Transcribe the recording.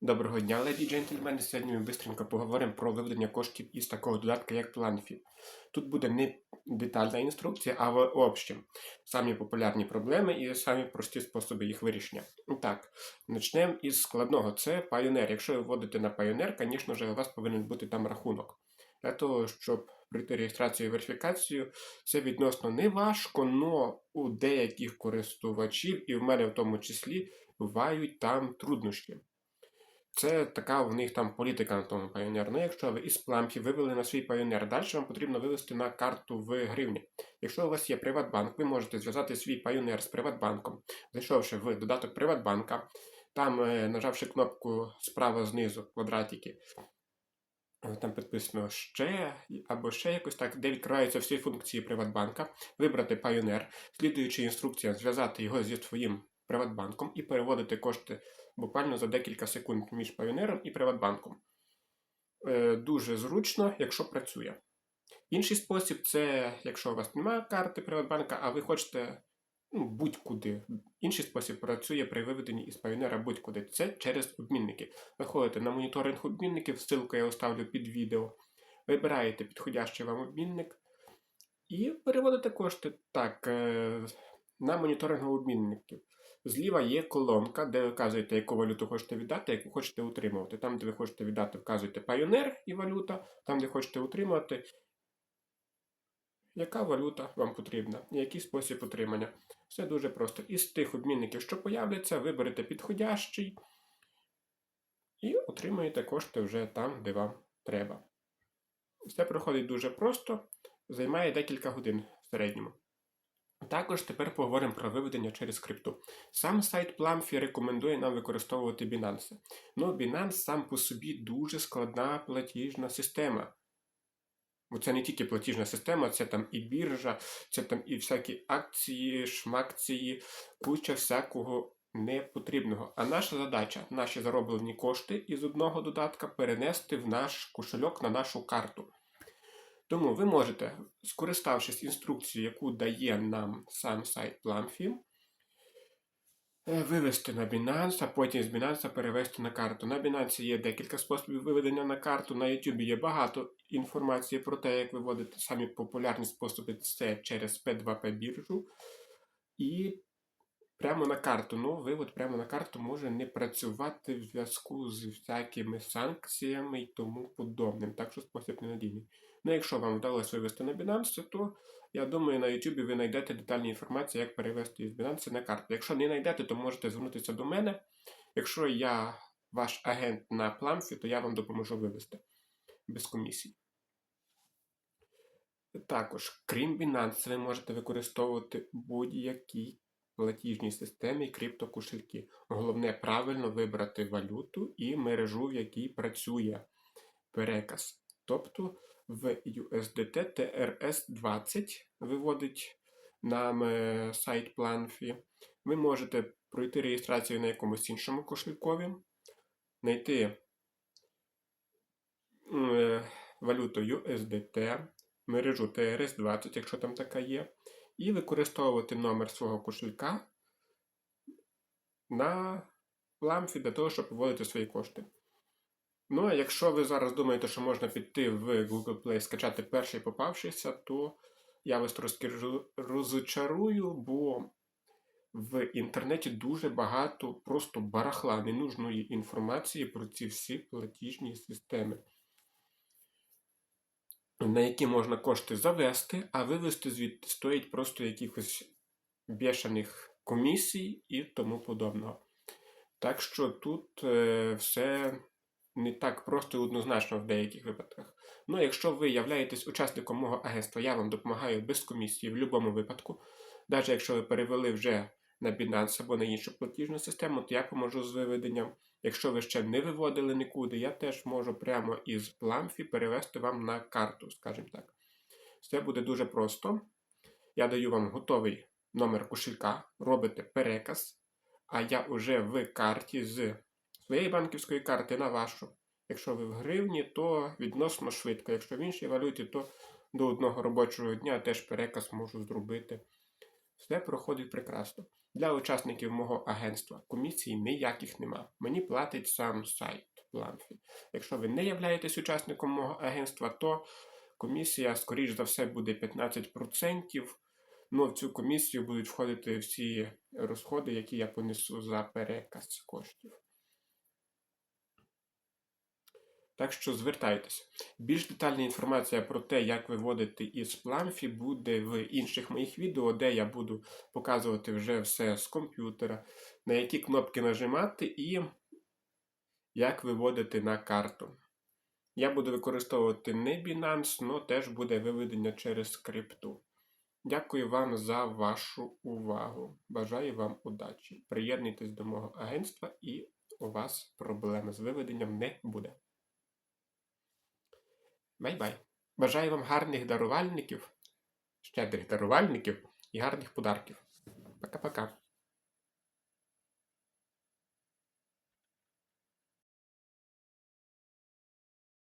Доброго дня, леді і джентльмени. Сьогодні ми швидко поговоримо про виведення коштів із такого додатка, як PlanFi. Тут буде не детальна інструкція, а в общем. Самі популярні проблеми і самі прості способи їх вирішення. Так, почнемо із складного. Це Pioneer. Якщо ви вводите на Pioneer, звісно ж, у вас повинен бути там рахунок. Для того, щоб пройти реєстрацію і верифікацію, це відносно не важко, але у деяких користувачів, і в мене в тому числі, бувають там труднощі. Це така в них там політика на тому Pioneer. Ну, якщо ви із плампів вивели на свій Pioneer, далі вам потрібно вивести на карту в гривні. Якщо у вас є Приватбанк, ви можете зв'язати свій Pioneer з Приватбанком, зайшовши в додаток Приватбанка, там, е, нажавши кнопку справа знизу квадратики, там підписано ще або ще якось так, де відкриваються всі функції Приватбанка, вибрати Pioneer, слідуючи інструкціям, зв'язати його зі своїм Приватбанком і переводити кошти буквально за декілька секунд між Pioneer і Приватбанком. Е, Дуже зручно, якщо працює. Інший спосіб це, якщо у вас немає карти Приватбанка, а ви хочете ну, будь-куди. Інший спосіб працює при виведенні із Pioneer будь-куди. Це через обмінники. Виходите на моніторинг обмінників, ссылку я оставлю під відео. Вибираєте підходящий вам обмінник і переводите кошти так, е, на моніторинг обмінників. Зліва є колонка, де ви вказуєте, яку валюту хочете віддати, яку хочете утримувати. Там, де ви хочете віддати, вказуєте Pioneer і валюта, там, де хочете утримувати, яка валюта вам потрібна, і який спосіб утримання. Все дуже просто. Із тих обмінників, що появляться, виберете підходящий і отримаєте кошти вже там, де вам треба. Все проходить дуже просто, займає декілька годин в середньому. Також тепер поговоримо про виведення через крипту. Сам сайт Plamfi рекомендує нам використовувати Binance. Ну, Binance сам по собі дуже складна платіжна система. Бо це не тільки платіжна система, це там і біржа, це там і всякі акції, шмакції, куча всякого непотрібного. А наша задача наші зароблені кошти із одного додатка перенести в наш кошельок на нашу карту. Тому ви можете, скориставшись інструкцією, яку дає нам сам сайт Plamfi, е, вивести на Binance, а потім з Binance перевести на карту. На Binance є декілька способів виведення на карту. На YouTube є багато інформації про те, як виводити самі популярні способи це через P2P біржу. І прямо на карту. Ну, вивод прямо на карту може не працювати в зв'язку з всякими санкціями і тому подобним. Так що спосіб ненадійний. Ну, якщо вам вдалося вивести на Binance, то я думаю, на YouTube ви знайдете детальні інформації, як перевести із Binance на карту. Якщо не знайдете, то можете звернутися до мене. Якщо я ваш агент на Plamfi, то я вам допоможу вивести без комісії. Також, крім Binance, ви можете використовувати будь-які платіжній системі криптокошельки. Головне правильно вибрати валюту і мережу, в якій працює переказ. Тобто в USDT TRS20 виводить нам е, сайт Planfi. Ви можете пройти реєстрацію на якомусь іншому кошелькові, знайти е, валюту USDT, мережу TRS20, якщо там така є, і використовувати номер свого кошелька на Ламфі для того, щоб виводити свої кошти. Ну, а якщо ви зараз думаєте, що можна піти в Google Play скачати перший попавшийся, то я вас трошки розочарую, бо в інтернеті дуже багато просто барахла ненужної інформації про ці всі платіжні системи, на які можна кошти завести, а вивести звідти стоїть просто якихось бешених комісій і тому подобного. Так що тут е, все не так просто і однозначно в деяких випадках. Ну, якщо ви являєтесь учасником мого агентства, я вам допомагаю без комісії в будь-якому випадку. Навіть якщо ви перевели вже на Binance або на іншу платіжну систему, то я поможу з виведенням. Якщо ви ще не виводили нікуди, я теж можу прямо із Plamfi перевести вам на карту, скажімо так. Це буде дуже просто. Я даю вам готовий номер кошелька, робите переказ, а я вже в карті з своєї банківської карти на вашу. Якщо ви в гривні, то відносно швидко. Якщо в іншій валюті, то до одного робочого дня теж переказ можу зробити Все проходить прекрасно. Для учасників мого агентства комісії ніяких нема. Мені платить сам сайт Planfi. Якщо ви не являєтесь учасником мого агентства, то комісія, скоріш за все, буде 15%. Ну, в цю комісію будуть входити всі розходи, які я понесу за переказ коштів. Так що звертайтеся. Більш детальна інформація про те, як виводити із Planfi, буде в інших моїх відео, де я буду показувати вже все з комп'ютера, на які кнопки нажимати і як виводити на карту. Я буду використовувати не Binance, але теж буде виведення через крипту. Дякую вам за вашу увагу. Бажаю вам удачі. Приєднуйтесь до мого агентства і у вас проблем з виведенням не буде. Бай-бай. Бажаю вам гарних дарувальників, щедрих дарувальників і гарних подарків. Пока-пока.